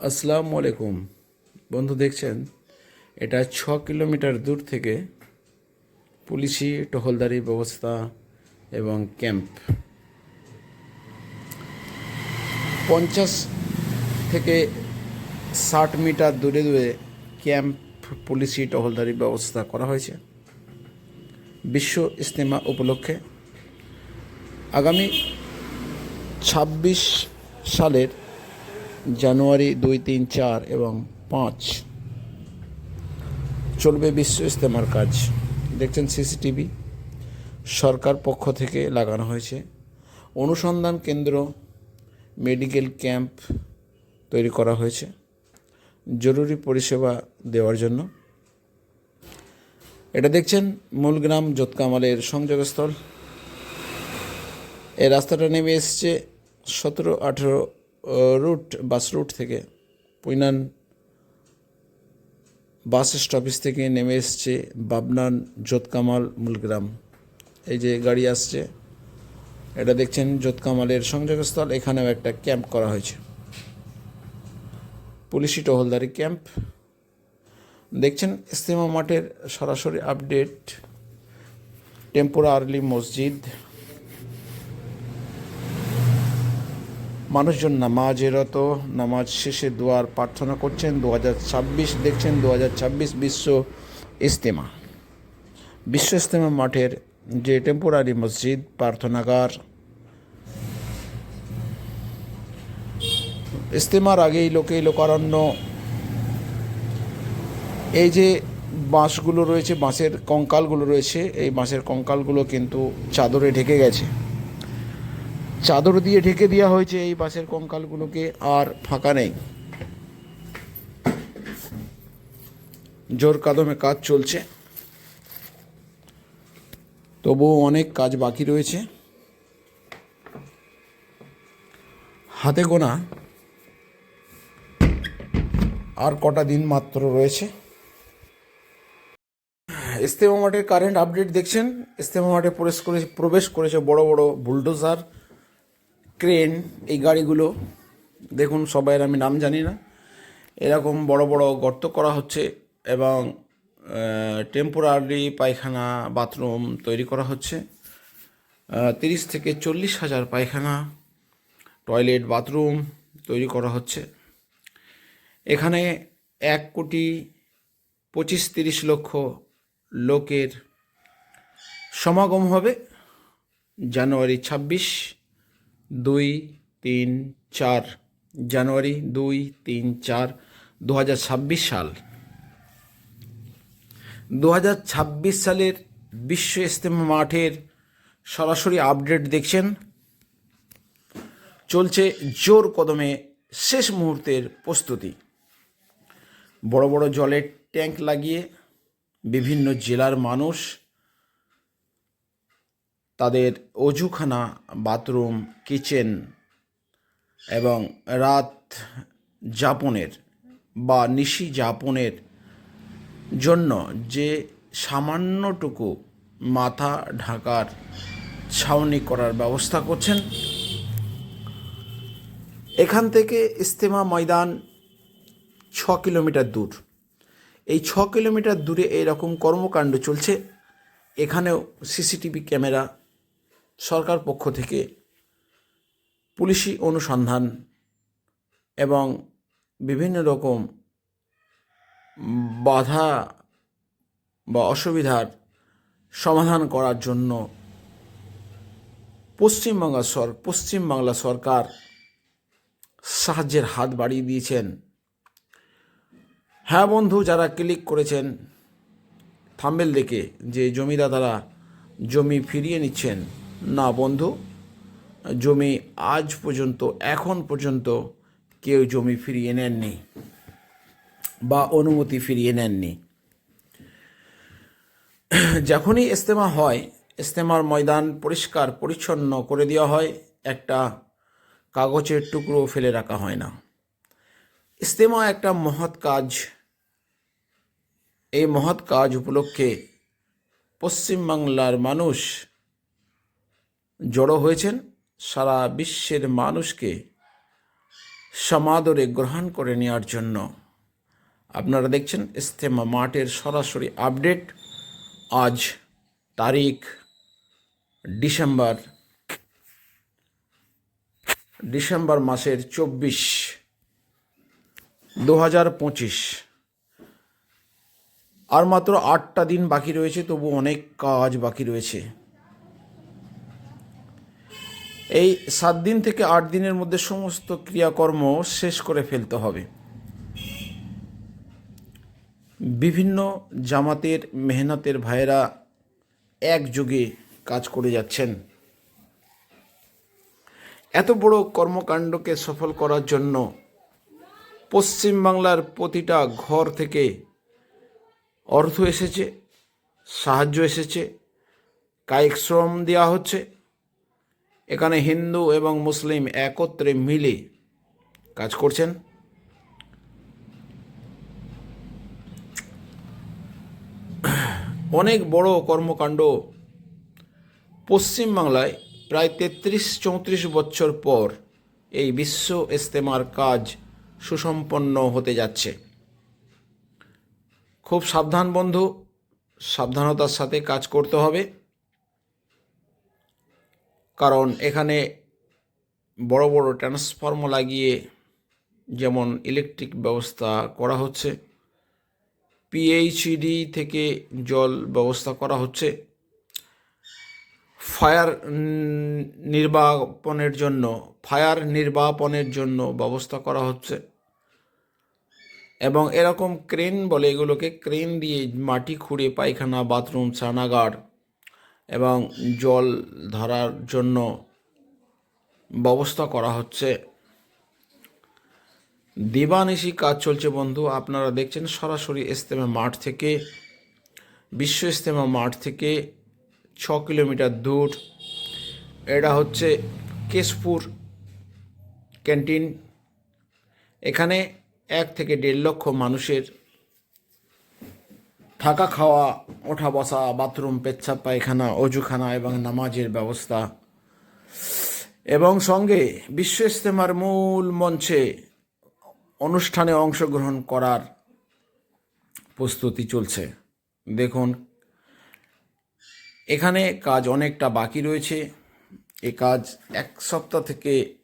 আসসালামু আলাইকুম। বন্ধু, দেখছেন? এটা ছ কিলোমিটার দূর থেকে পুলিশি টহলদারি ব্যবস্থা এবং ক্যাম্প। পঞ্চাশ থেকে ষাট মিটার দূরে দূরে ক্যাম্প পুলিশি টহলদারি ব্যবস্থা করা হয়েছে। বিশ্ব ইস্তেমা উপলক্ষে আগামী ছাব্বিশ সালের জানুয়ারি দুই, তিন, চার এবং পাঁচ। চলবে বিশ্ব ইস্তেমার কাজ। দেখছেন সিসিটিভি? সরকার পক্ষ থেকে লাগানো হয়েছে। অনুসন্ধান কেন্দ্র, মেডিকেল ক্যাম্প তৈরি করা হয়েছে। জরুরি পরিষেবা দেওয়ার জন্য। এটা দেখছেন মূলগ্রাম জোতকামালের সংযোগস্থল। এই রাস্তাটা নেমে এসছে সতেরো, আঠেরো রুট বাস রুট থেকে পুইনান বাস স্টপেজ থেকে নেমে এসছে বাবনান জোতকামাল মূলগ্রাম। এই যে গাড়ি আসছে, এটা দেখছেন জোতকামালের সংযোগস্থল, এখানেও একটা ক্যাম্প করা হয়েছে। পুলিশি টহলদারি ক্যাম্প। দেখছেন ইস্তেমা মাঠের সরাসরি আপডেট, টেম্পোরারি মসজিদ। মানুষজন নামাজেরত নামাজ শেষে দোয়ার প্রার্থনা করছেন। দু হাজার ছাব্বিশ দেখছেন, দু বিশ্ব ইস্তেমা বিশ্ব ইস্তেমা মাঠের যে টেম্পোরারি মসজিদ, প্রার্থনাগার। ইস্তেমার আগেই লোকে লোকারণ্য। এই যে বাঁশগুলো রয়েছে, বাঁশের কঙ্কালগুলো রয়েছে, এই বাঁশের কঙ্কালগুলো কিন্তু চাদরে ঢেকে গেছে। চাদর দিয়ে ঢেকে দেওয়া হয়েছে এই বাসের কঙ্কালগুলোকে, আর ফাঁকা নেই। জোর কাদমে কাজ চলছে। তবুও অনেক কাজ বাকি রয়েছে। হাতে গোনা আর কটা দিন মাত্র রয়েছে। ইস্তেমা মাঠের কারেন্ট আপডেট দেখছেন। ইস্তেমা মাঠে প্রবেশ করে প্রবেশ করেছে বড় বড় বুলডোজার ক্রেন, এই গাড়িগুলো, দেখুন সবাইয়ের আমি নাম জানি না, এরকম বড় বড় গর্ত করা হচ্ছে এবং টেম্পোরারি পায়খানা বাথরুম তৈরি করা হচ্ছে। তিরিশ থেকে চল্লিশ হাজার পায়খানা টয়লেট বাথরুম তৈরি করা হচ্ছে। এখানে এক কোটি পঁচিশ তিরিশ লক্ষ লোকের সমাগম হবে জানুয়ারি ছাব্বিশ। দুই, তিন, চার, জানুয়ারি দুই, তিন, চার দু সাল। দু হাজার ছাব্বিশ সালের বিশ্ব ইস্তেমা মাঠের সরাসরি আপডেট দেখছেন। চলছে জোর কদমে শেষ মুহূর্তের প্রস্তুতি। বড় বড় জলের ট্যাঙ্ক লাগিয়ে বিভিন্ন জেলার মানুষ তাদের অজুখানা, বাথরুম, কিচেন এবং রাত যাপনের বা নিশি যাপনের জন্য যে সামান্যটুকু মাথা ঢাকার ছাউনি করার ব্যবস্থা করছেন। এখান থেকে ইস্তেমা ময়দান ছ কিলোমিটার দূর। এই ছ কিলোমিটার দূরে এইরকম কর্মকাণ্ড চলছে। এখানেও সিসিটিভি ক্যামেরা সরকার পক্ষ থেকে পুলিশি অনুসন্ধান এবং বিভিন্ন রকম বাধা বা অসুবিধার সমাধান করার জন্য পশ্চিমবঙ্গ সর, পশ্চিমবাংলা সরকার সাহায্যের হাত বাড়িয়ে দিয়েছেন। হ্যাঁ বন্ধু, যারা ক্লিক করেছেন থাম্বেল দেখে যে জমিদাতারা জমি ফিরিয়ে নিচ্ছেন না বন্ধু, জমি আজ পর্যন্ত, এখন পর্যন্ত কেউ জমি ফিরিয়ে নেননি বা অনুমতি ফিরিয়ে নেননি। যখনই ইস্তেমা হয় ইস্তেমার ময়দান পরিষ্কার, পরিচ্ছন্ন করে দেওয়া হয়, একটা কাগজের টুকরো ফেলে রাখা হয় না। ইস্তেমা একটা মহৎ কাজ। এই মহৎ কাজ উপলক্ষে পশ্চিমবাংলার মানুষ জড়ো হয়েছেন, সারা বিশ্বের মানুষকে সমাদরে গ্রহণ করে নেওয়ার জন্য। আপনারা দেখছেন ইস্তেমা মাঠের সরাসরি আপডেট। আজ তারিখ ডিসেম্বর ডিসেম্বর মাসের চব্বিশ দু হাজার পঁচিশ। আর মাত্র আটটা দিন বাকি রয়েছে, তবু অনেক কাজ বাকি রয়েছে। এই সাত দিন থেকে আট দিনের মধ্যে সমস্ত ক্রিয়াকর্ম শেষ করে ফেলতে হবে। বিভিন্ন জামাতের মেহনতের ভাইয়েরা একযোগে কাজ করে যাচ্ছেন। এত বড় কর্মকাণ্ডকে সফল করার জন্য পশ্চিমবাংলার প্রতিটা ঘর থেকে অর্থ এসেছে, সাহায্য এসেছে, কায়িক শ্রম দেওয়া হচ্ছে। এখানে হিন্দু এবং মুসলিম একত্রে মিলে কাজ করছেন। অনেক বড় কর্মকাণ্ড পশ্চিমবাংলায় প্রায় তেত্রিশ চৌত্রিশ বছর পর এই বিশ্ব ইস্তেমার কাজ সুসম্পন্ন হতে যাচ্ছে। খুব সাবধান বন্ধু, সাবধানতার সাথে কাজ করতে হবে। কারণ এখানে বড় বড় ট্রান্সফর্ম লাগিয়ে যেমন ইলেকট্রিক ব্যবস্থা করা হচ্ছে পিএইচডি থেকে জল ব্যবস্থা করা হচ্ছে ফায়ার নির্বাপনের জন্য ফায়ার নির্বাপনের জন্য ব্যবস্থা করা হচ্ছে এবং এরকম ক্রেন বলে এগুলোকে ক্রেন দিয়ে মাটি খুঁড়ে পায়খানা বাথরুম স্নানাগার এবং জল ধরার জন্য ব্যবস্থা করা হচ্ছে। দিবানিশি কাজ চলছে বন্ধু, আপনারা দেখছেন সরাসরি ইস্তেমা মাঠ থেকে, বিশ্ব ইস্তেমা মাঠ থেকে ছ কিলোমিটার দূর। এটা হচ্ছে কেশপুর ক্যান্টিন। এখানে এক থেকে দেড় লক্ষ মানুষের থাকা, খাওয়া, ওঠা, বসা, বাথরুম, পেচ্ছাপ, পায়খানা, অজুখানা এবং নামাজের ব্যবস্থা। এবং সঙ্গে বিশ্ব ইস্তেমার মূল মঞ্চে অনুষ্ঠানে অংশগ্রহণ করার প্রস্তুতি চলছে। দেখুন, এখানে কাজ অনেকটা বাকি রয়েছে। এ কাজ এক সপ্তাহ থেকে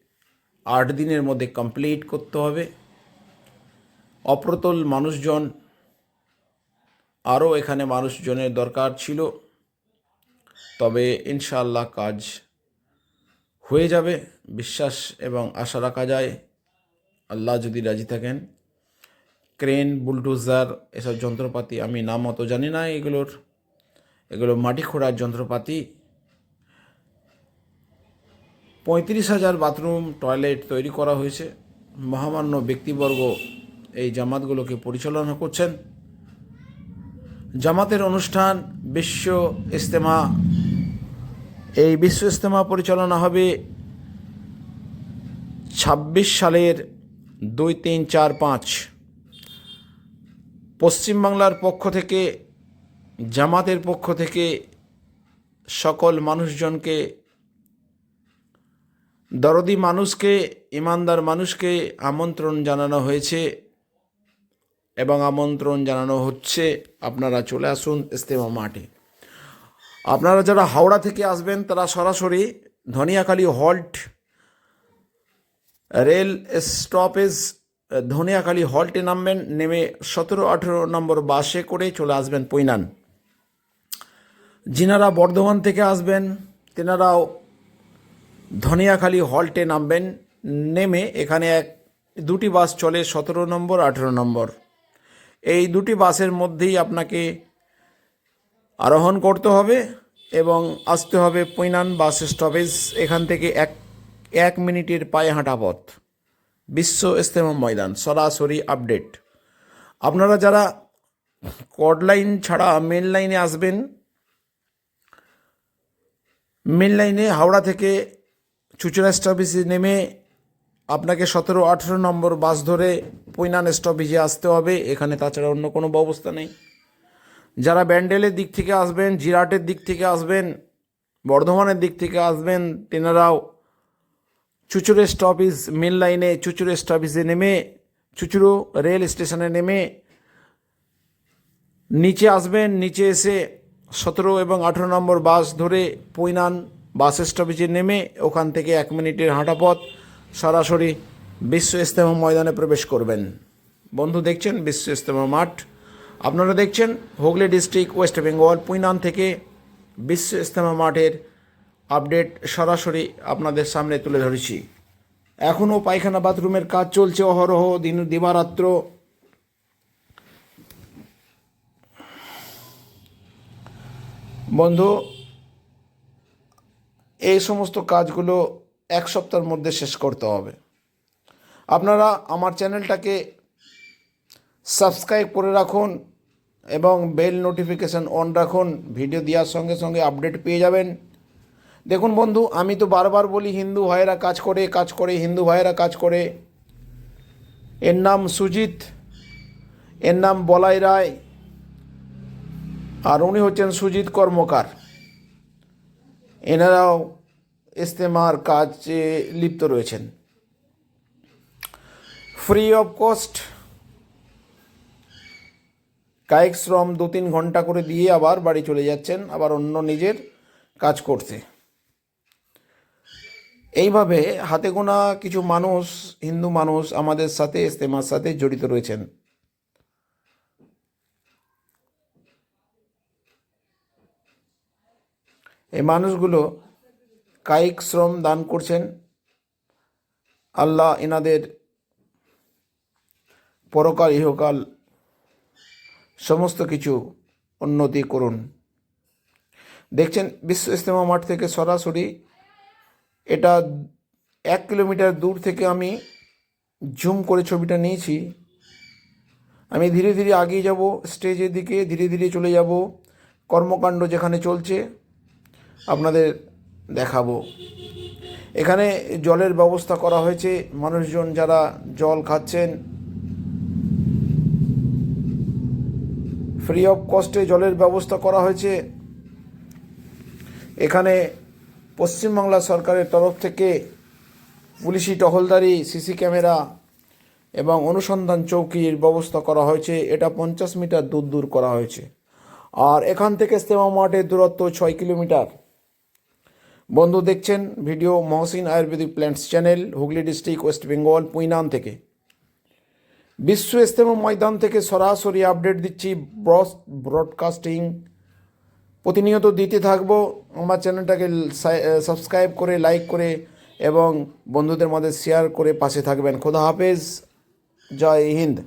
আট দিনের মধ্যে কমপ্লিট করতে হবে। অপ্রতুল মানুষজন আরও এখানে মানুষজনের দরকার ছিল। তবে ইনশাআল্লাহ কাজ হয়ে যাবে, বিশ্বাস এবং আশা রাখা যায়। আল্লাহ যদি রাজি থাকেন। ক্রেন, বুলডোজার, এসব যন্ত্রপাতি আমি নাম অত জানি না এগুলোর। এগুলো মাটি খোঁড়ার যন্ত্রপাতি। পঁয়ত্রিশ হাজার বাথরুম, টয়লেট তৈরি করা হয়েছে। মহামান্য ব্যক্তিবর্গ এই জামাতগুলোকে পরিচালনা করছেন। জামাতের অনুষ্ঠান বিশ্ব ইস্তেমা এই বিশ্ব ইস্তেমা পরিচালনা হবে ছাব্বিশ সালের দুই তিন চার পাঁচ। পশ্চিমবাংলার পক্ষ থেকে, জামাতের পক্ষ থেকে সকল মানুষজনকে, দরদি মানুষকে, ইমানদার মানুষকে আমন্ত্রণ জানানো হয়েছে। এবং আমন্ত্রণ জানানো হচ্ছে, আপনারা চলে আসুন ইস্তেমা মাঠে। আপনারা যারা হাওড়া থেকে আসবেন, তারা সরাসরি Dhaniakhali halt rail stoppage, Dhaniakhali হল্টে নামবেন, নেমে সতেরো আঠেরো নম্বর বাসে করে চলে আসবেন পৈনান। যিনারা বর্ধমান থেকে আসবেন, তেনারাও ধনিয়াখালী হল্টে নামবেন, নেমে এখানে এক, দুটি বাস চলে সতেরো নম্বর, আঠেরো নম্বর। এই দুটি বাসের মধ্যেই আপনাকে আরোহণ করতে হবে এবং আসতে হবে পৈনান বাস স্টপেজ, এখান থেকে এক এক মিনিটের পায়ে হাঁটা পথ। বিশ্ব ইস্তেমা ময়দান, সরাসরি আপডেট। আপনারা যারা কড লাইন ছাড়া মেন লাইনে আসবেন মেন লাইনে হাওড়া থেকে চুচড়া স্টপেজে নেমে আপনাকে সতেরো, আঠেরো নম্বর বাস ধরে পৈনান স্টপেজে আসতে হবে। এখানে তাছাড়া অন্য কোনো ব্যবস্থা নেই। যারা ব্যান্ডেলের দিক থেকে আসবেন, জিরাটের দিক থেকে আসবেন, বর্ধমানের দিক থেকে আসবেন, তেনারাও চুচুড়ে স্টপেজ, মেন লাইনে চুচুড়ে স্টপেজে নেমে, চুচুড়ো রেল স্টেশনে নেমে নিচে আসবেন। নিচে এসে সতেরো এবং আঠেরো নম্বর বাস ধরে পৈনান বাস স্টপেজে নেমে ওখান থেকে এক মিনিটের হাঁটা পথ সরাসরি বিশ্ব ইস্তেমা ময়দানে প্রবেশ করবেন। বন্ধু, দেখছেন বিশ্ব ইস্তেমা মাঠ? আপনারা দেখছেন হুগলি ডিস্ট্রিক্ট ওয়েস্ট বেঙ্গল, পুইনান থেকে বিশ্ব ইস্তেমা মাঠের আপডেট সরাসরি আপনাদের সামনে তুলে ধরেছি। এখনও পায়খানা বাথরুমের কাজ চলছে অহরহ, দিন দিবারাত্র। বন্ধু, এই সমস্ত কাজগুলো এক সপ্তাহের মধ্যে শেষ করতে হবে। আপনারা আমার চ্যানেলটাকে সাবস্ক্রাইব করে রাখুন এবং বেল নোটিফিকেশান অন রাখুন। ভিডিও দেওয়ার সঙ্গে সঙ্গে আপডেট পেয়ে যাবেন। দেখুন বন্ধু, আমি তো বারবার বলি, হিন্দু ভাইয়েরা কাজ করে কাজ করে, হিন্দু ভাইয়েরা কাজ করে। এর নাম সুজিত, এর নাম বলাই রায়, আর উনি হচ্ছেন সুজিত কর্মকার। এনারাও ইস্তেমার কাজে লিপ্ত রয়েছেন। ফ্রি অফ কস্ট কায়িক শ্রম দু তিন ঘণ্টা করে দিয়ে আবার বাড়ি চলে যাচ্ছেন, আবার অন্য নিজের কাজ করতে। এইভাবে হাতে গোনা কিছু মানুষ, হিন্দু মানুষ আমাদের সাথে, ইস্তেমার সাথে জড়িত রয়েছেন। এই মানুষগুলো কায়িক শ্রম দান করছেন। আল্লাহ এনাদের পরকাল, ইহকাল সমস্ত কিছু উন্নতি করুন। দেখছেন, বিশ্ব ইস্তেমা মাঠ থেকে সরাসরি এটা এক কিলোমিটার দূর থেকে আমি জুম করে ছবিটা নিয়েছি। আমি ধীরে ধীরে আগিয়ে যাব, স্টেজের দিকে ধীরে ধীরে চলে যাব। কর্মকাণ্ড যেখানে চলছে, আপনাদের দেখাবো। এখানে জলের ব্যবস্থা করা হয়েছে। মানুষজন যারা জল খাচ্ছেন ফ্রি অফ কস্টে জলের ব্যবস্থা করা হয়েছে। এখানে পশ্চিমবাংলা সরকারের তরফ থেকে পুলিশি টহলদারি, সিসি ক্যামেরা এবং অনুসন্ধান চৌকির ব্যবস্থা করা হয়েছে। এটা পঞ্চাশ মিটার দূর দূর করা হয়েছে। আর এখান থেকে ইস্তেমা মাঠের দূরত্ব ছয় কিলোমিটার। বন্ধু, দেখছেন video Mohsin ayurvedic plants channel, Hooghly district West Bengal, Puinan থেকে। বিশ্ব ইস্তেমা ময়দান থেকে সরাসরি আপডেট দিচ্ছি ব্রস, ব্রডকাস্টিং। প্রতিনিয়ত দিতে থাকব। আমার চ্যানেলটাকে সাবস্ক্রাইব করে, লাইক করে এবং বন্ধুদের মধ্যে শেয়ার করে পাশে থাকবেন। খোদা হাফেজ। জয় হিন্দ।